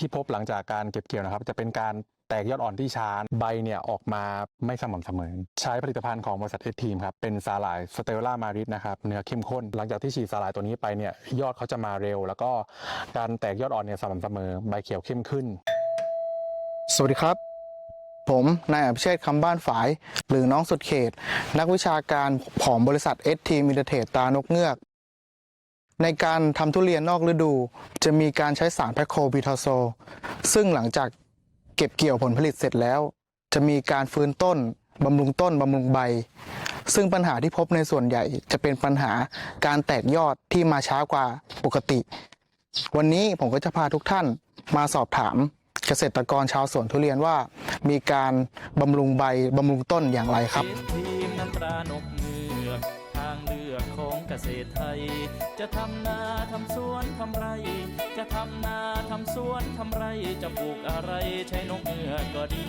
ที่พบหลังจากการเก็บเกี่ยวนะครับ จะเป็นการแตกยอดอ่อนที่ช้าใบเนี่ยออกมาไม่สม่ำเสมอ ใช้ผลิตภัณฑ์ของบริษัทเอทีมครับ เป็นสาหร่ายสเตลล่ามาริสนะครับ เนื้อเข้มข้น หลังจากที่ฉีดสาหร่ายตัวนี้ไปเนี่ยยอดเขาจะมาเร็ว แล้วก็การแตกยอดอ่อนเนี่ยสม่ำเสมอ ใบเขียวเข้มขึ้น สวัสดีครับ ผมนายอภิเชษคำบ้านฝาย หรือน้องสุดเขต นักวิชาการของบริษัทเอสทีมอินเตอร์เทตานกเงือก ในการทำทุเรียนนอกฤดู จะมีการใช้สารแพคโคบิทาโซ ซึ่งหลังจากเก็บเกี่ยวผลผลิตเสร็จแล้ว จะมีการฟื้นต้นบำรุงต้นบำรุงใบ ซึ่งปัญหาที่พบในส่วนใหญ่ จะเป็นปัญหาการแตกยอดที่มาช้ากว่าปกติ วันนี้ผมก็จะพาทุกท่านมาสอบถามเกษตรกรชาวสวนทุเรียนว่า มีการบำรุงใบบำรุงต้นอย่างไรครับ เกษตรไทย จะทำนาทำสวนทำไร จะทำนาทำสวนทำไร จะปลูกอะไรใช้นกเงือกก็ดี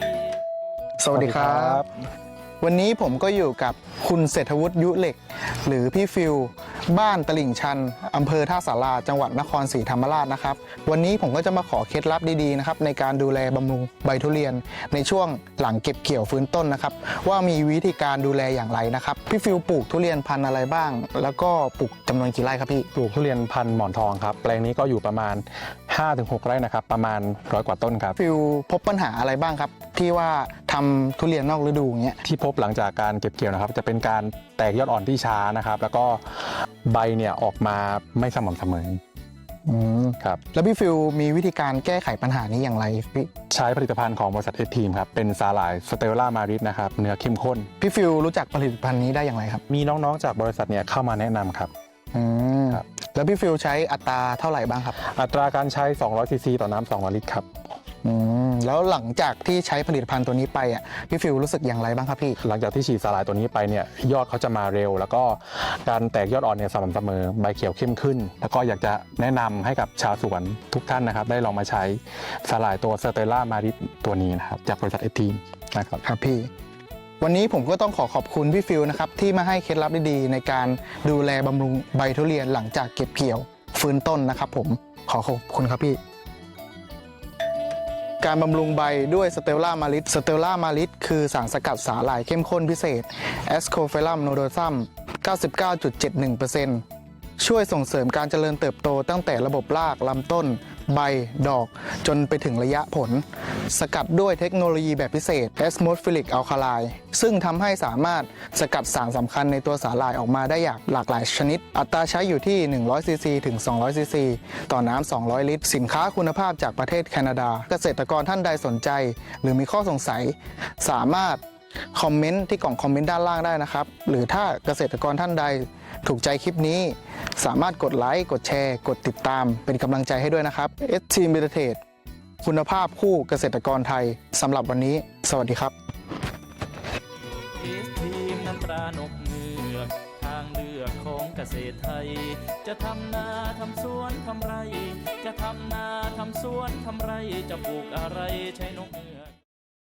สวัสดีครับ วันนี้ผมก็อยู่กับคุณเศรษฐวุฒิยุเหล็ก หรือพี่ฟิวบ้านตลิ่งชันอำเภอท่าสาราจังหวัดนครศรีธรรมราชนะครับ วันนี้ผมก็จะมาขอเคล็ดลับดีๆนะครับในการดูแลบำรุงใบทุเรียน ในช่วงหลังเก็บเกี่ยวฟื้นต้นนะครับ ว่ามีวิธีการดูแลอย่างไรนะครับพี่ฟิวปลูกทุเรียนพันธุ์อะไรบ้าง แล้วก็ปลูกจำนวนกี่ไร่ครับพี่ปลูกทุเรียนพันธุ์หมอนทองครับแปลงนี้ก็อยู่ประมาณ 5-6 ไร่นะครับ ประมาณร้อยกว่าต้นครับ ฟิวพบปัญหาอะไรบ้างครับ ที่ว่าทำทุเรียนนอกฤดูอย่างเงี้ย ที่พบหลังจากการเก็บเกี่ยวนะครับ จะเป็นการแตกยอดอ่อนที่ช้านะครับ แล้วก็ใบเนี่ยออกมาไม่สม่ำเสมออืมครับ แล้วพี่ฟิวมีวิธีการแก้ไขปัญหานี้อย่างไรพี่ใช้ผลิตภัณฑ์ของบริษัทเอทีมครับ เป็นสาหร่ายสเตลล่ามาริสนะครับ เนื้อเข้มข้น พี่ฟิวรู้จักผลิตภัณฑ์นี้ได้อย่างไรครับ มีน้องๆจากบริษัทเนี่ยเข้ามาแนะนำครับอืมครับ แล้วพี่ฟิวใช้อัตราเท่าไหร่บ้างครับอัตราการใช้ 200ซีซีต่อน้ำ200 ลิตรครับ อืมแล้วหลังจากที่ใช้ผลิตภัณฑ์ตัวนี้ไปอะพี่ฟิวรู้สึกอย่างไรบ้างครับพี่ หลังจากที่ฉีดสาหร่ายตัวนี้ไปเนี่ยยอดเขาจะมาเร็ว แล้วก็การแตกยอดอ่อนเนี่ยสม่ำเสมอใบเขียวเข้มขึ้น แล้วก็อยากจะแนะนำให้กับชาวสวนทุกท่านนะครับ ได้ลองมาใช้สาหร่ายตัวสเตลล่ามาริสตัวนี้นะครับจากบริษัทเอทีมนะครับ ครับพี่ วันนี้ผมก็ต้องขอขอบคุณพี่ฟิวนะครับที่มาให้เคล็ดลับดีๆในการดูแลบำรุงใบทุเรียนหลังจากเก็บเกี่ยว ฟื้นต้นนะครับผมขอขอบคุณครับพี่ การบำรุงใบด้วยสเตลล่ามาริสสเตลล่ามาริสคือสารสกัดสาหร่ายเข้มข้นพิเศษแอสโคเฟลัมโนโดซัม 99.71%ช่วยส่งเสริมการเจริญเติบโตตั้งแต่ระบบรากลำต้น ใบ ดอก จนไปถึงระยะผล สกัดด้วยเทคโนโลยีแบบพิเศษ Atmospheric Alkali ซึ่งทำให้สามารถสกัดสารสำคัญในตัวสาหร่ายออกมาได้อย่างหลากหลายชนิด อัตราใช้อยู่ที่ 100 ซีซีถึง 200 ซีซี ต่อน้ำ 200 ลิตร สินค้าคุณภาพจากประเทศแคนาดา เกษตรกรท่านใดสนใจ หรือมีข้อสงสัย สามารถ คอมเมนต์ที่กล่องคอมเมนต์ด้านล่างได้นะครับ หรือถ้าเกษตรกรท่านใดถูกใจคลิปนี้ สามารถกดไลค์ กดแชร์ กดติดตามเป็นกำลังใจให้ด้วยนะครับ s t m e d i t a t e คุณภาพคู่เกษตรกรไทยสำหรับวันนี้ สวัสดีครับเอสทีมน้ำตรานกเงือกทางเลือกของเกษตรไทย จะทำนาทำสวนทำไร จะทำนาทำสวนทำไรจะปลูกอะไรใช้นกเงือก